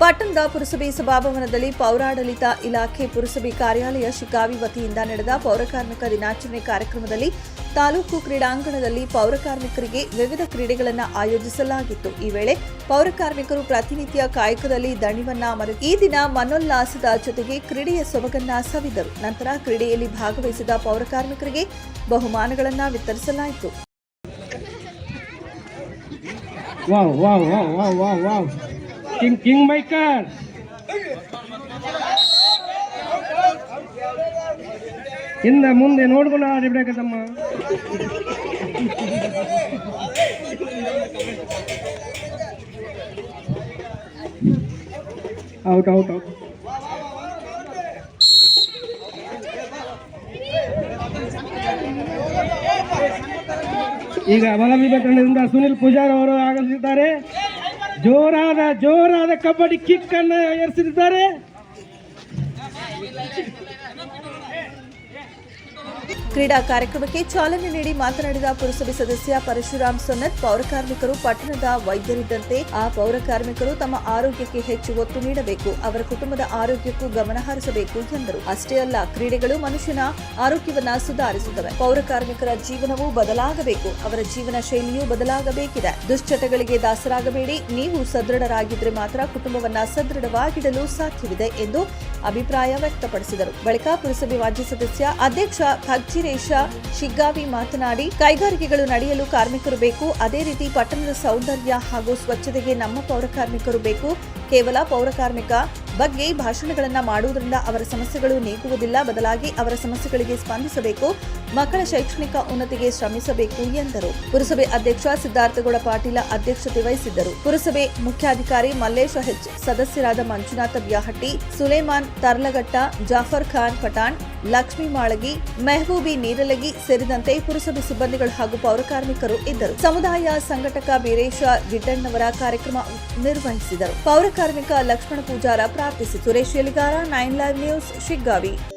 ಪಟ್ಟಣದ ಪುರಸಭೆ ಸಭಾಭವನದಲ್ಲಿ ಪೌರಾಡಳಿತ ಇಲಾಖೆ ಪುರಸಭೆ ಕಾರ್ಯಾಲಯ ಶಿಕಾವಿ ವತಿಯಿಂದ ನಡೆದ ಪೌರಕಾರ್ಮಿಕ ದಿನಾಚರಣೆ ಕಾರ್ಯಕ್ರಮದಲ್ಲಿ ತಾಲೂಕು ಕ್ರೀಡಾಂಗಣದಲ್ಲಿ ಪೌರಕಾರ್ಮಿಕರಿಗೆ ವಿವಿಧ ಕ್ರೀಡೆಗಳನ್ನು ಆಯೋಜಿಸಲಾಗಿತ್ತು. ಈ ವೇಳೆ ಪೌರಕಾರ್ಮಿಕರು ಪ್ರತಿನಿತ್ಯ ಕಾಯಕದಲ್ಲಿ ದಣಿವನ್ನ ಮರು ಈ ದಿನ ಮನೋಲ್ಲಾಸದ ಜೊತೆಗೆ ಕ್ರೀಡೆಯ ಸೊಬಗನ್ನ ಸವಿದರು. ನಂತರ ಕ್ರೀಡೆಯಲ್ಲಿ ಭಾಗವಹಿಸಿದ ಪೌರಕಾರ್ಮಿಕರಿಗೆ ಬಹುಮಾನಗಳನ್ನು ವಿತರಿಸಲಾಯಿತು. ಕಿಂಗ್ ಕಿಂಗ್ ಮೈಕರ್ ಹಿಂದೆ ಮುಂದೆ ನೋಡ್ಕೊಂಡು ತಮ್ಮ ಔಟ್ ಔಟ್ ಔಟ್ ಈಗ ಬಲವಿಭ ತಂಡದಿಂದ ಸುನಿಲ್ ಪೂಜಾರ್ ಅವರು ಆಗಮಿಸಿದ್ದಾರೆ. ಜೋರಾದ ಜೋರಾದ ಕಬಡ್ಡಿ ಕಿಕ್ ಅನ್ನು ಏರಿಸಿದ್ದಾರೆ ಕ್ರೀಡಾ ಕಾರ್ಯಕ್ರಮಕ್ಕೆ ಚಾಲನೆ ನೀಡಿ ಮಾತನಾಡಿದ ಪುರಸಭೆ ಸದಸ್ಯ ಪರಶುರಾಮ್ ಸೊನ್ನತ್ ಪೌರಕಾರ್ಮಿಕರು ಪಟ್ಟಣದ ವೈದ್ಯರಿದ್ದಂತೆ ಆ ಪೌರಕಾರ್ಮಿಕರು ತಮ್ಮ ಆರೋಗ್ಯಕ್ಕೆ ಹೆಚ್ಚು ಒತ್ತು ನೀಡಬೇಕು, ಅವರ ಕುಟುಂಬದ ಆರೋಗ್ಯಕ್ಕೂ ಗಮನ ಹರಿಸಬೇಕು ಎಂದರು. ಅಷ್ಟೇ ಅಲ್ಲ, ಕ್ರೀಡೆಗಳು ಮನುಷ್ಯನ ಆರೋಗ್ಯವನ್ನ ಸುಧಾರಿಸುತ್ತವೆ. ಪೌರಕಾರ್ಮಿಕರ ಜೀವನವೂ ಬದಲಾಗಬೇಕು, ಅವರ ಜೀವನ ಶೈಲಿಯೂ ಬದಲಾಗಬೇಕಿದೆ. ದುಶ್ಚಟಗಳಿಗೆ ದಾಸರಾಗಬೇಡಿ, ನೀವು ಸದೃಢರಾಗಿದ್ದರೆ ಮಾತ್ರ ಕುಟುಂಬವನ್ನ ಸದೃಢವಾಗಿಡಲು ಸಾಧ್ಯವಿದೆ ಎಂದು ಅಭಿಪ್ರಾಯ ವ್ಯಕ್ತಪಡಿಸಿದರು. ಬಳಿಕ ಪುರಸಭೆ ಮಾಜಿ ಸದಸ್ಯ ಅಧ್ಯಕ್ಷ ಖಗ್ಜಿರೇಶ ಶಿಗ್ಗಾವಿ ಮಾತನಾಡಿ, ಕೈಗಾರಿಕೆಗಳು ನಡೆಯಲು ಕಾರ್ಮಿಕರು ಬೇಕು. ಅದೇ ರೀತಿ ಪಟ್ಟಣದ ಸೌಂದರ್ಯ ಹಾಗೂ ಸ್ವಚ್ಛತೆಗೆ ನಮ್ಮ ಪೌರಕಾರ್ಮಿಕರು ಬೇಕು. ಕೇವಲ ಪೌರಕಾರ್ಮಿಕ ಬಗ್ಗೆ ಭಾಷಣಗಳನ್ನು ಮಾಡುವುದರಿಂದ ಅವರ ಸಮಸ್ಯೆಗಳು ನೀಗುವುದಿಲ್ಲ, ಬದಲಾಗಿ ಅವರ ಸಮಸ್ಯೆಗಳಿಗೆ ಸ್ಪಂದಿಸಬೇಕು, ಮಕ್ಕಳ ಶೈಕ್ಷಣಿಕ ಉನ್ನತಿಗೆ ಶ್ರಮಿಸಬೇಕು ಎಂದರು. ಪುರಸಭೆ ಅಧ್ಯಕ್ಷ ಸಿದ್ಧಾರ್ಥಗೌಡ ಪಾಟೀಲ ಅಧ್ಯಕ್ಷತೆ ವಹಿಸಿದ್ದರು. ಪುರಸಭೆ ಮುಖ್ಯಾಧಿಕಾರಿ ಮಲ್ಲೇಶ ಹೆಚ್, ಸದಸ್ಯರಾದ ಮಂಜುನಾಥ ಬ್ಯಾಹಟ್ಟಿ, ಸುಲೇಮಾನ್ ತರ್ಲಘಟ್ಟ, ಜಾಫರ್ ಖಾನ್ ಪಠಾಣ್ ಲಕ್ಷ್ಮೀ ಮಾಳಗಿ, ಮೆಹಬೂಬಿ ನೀರಲಗಿ ಸೇರಿದಂತೆ ಪುರಸಭೆ ಸಿಬ್ಬಂದಿಗಳು ಹಾಗೂ ಪೌರಕಾರ್ಮಿಕರು ಇದ್ದರು. ಸಮುದಾಯ ಸಂಘಟಕ ವೀರೇಶ ಗಿಡ್ಡಣ್ಣವರ ಕಾರ್ಯಕ್ರಮ ನಿರ್ವಹಿಸಿದರು. ಪೌರಕಾರ್ಮಿಕ ಲಕ್ಷ್ಮಣ ಪೂಜಾರ ಪ್ರಾರ್ಥಿಸಿ. Suresh Yaligar nine live news, Shiggaon.